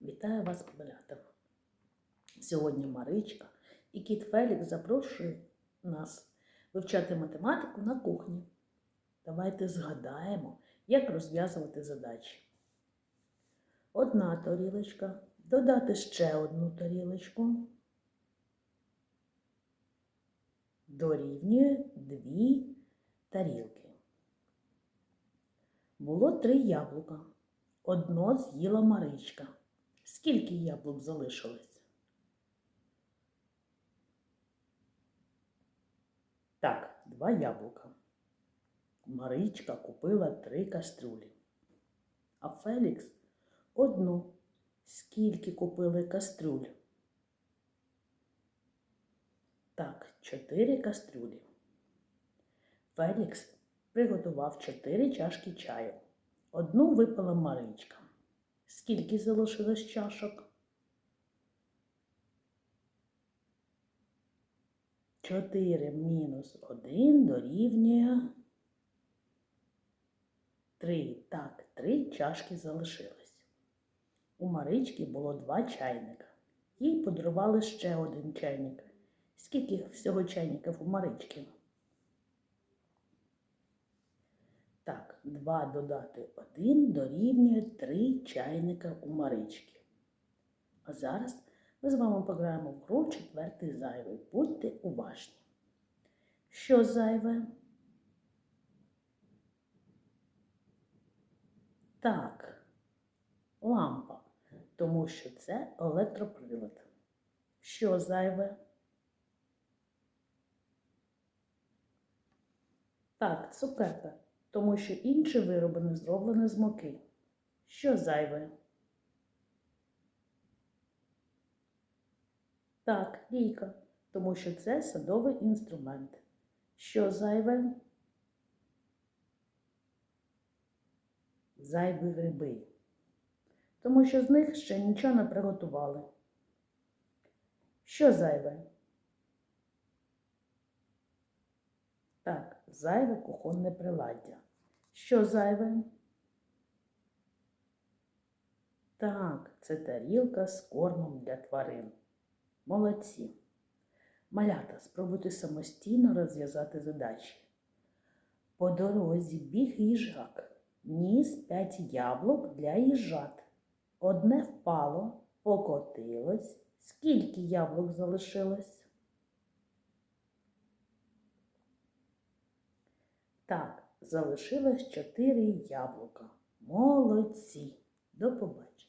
Вітаю вас, малята! Сьогодні Маричка і кіт Фелікс запрошують нас вивчати математику на кухні. Давайте згадаємо, як розв'язувати задачі. Одна тарілочка, додати ще одну тарілочку. Дорівнює дві тарілки. Було три яблука. Одно з'їла Маричка. Скільки яблук залишилось? Так, два яблука. Маричка купила три каструлі. А Фелікс одну. Скільки купили каструль? Так, чотири каструлі. Фелікс приготував чотири чашки чаю. Одну випила Маричка. Скільки залишилось чашок? Чотири мінус один дорівнює три. Так, три чашки залишилось. У Марички було два чайника. Їй подарували ще один чайник. Скільки всього чайників у Марички? Так, 2 додати 1 дорівнює 3 чайника у Марички. А зараз ми з вами пограємо в четвертий зайвий. Будьте уважні. Що зайве? Так, лампа, тому що це електроприлад. Що зайве? Так, цукерка тому що інші вироби не зроблені з муки. Що зайве? Так, лійка, тому що це садовий інструмент. Що зайве? Зайві гриби, тому що з них ще нічого не приготували. Що зайве? Так, зайве кухонне приладдя. Що зайве? Так, це тарілка з кормом для тварин. Молодці. Малята, спробуйте самостійно розв'язати задачі. По дорозі біг їжак, ніс п'ять яблук для їжат. Одне впало, покотилось. Скільки яблук залишилось? Так, залишилось чотири яблука. Молодці. До побачення.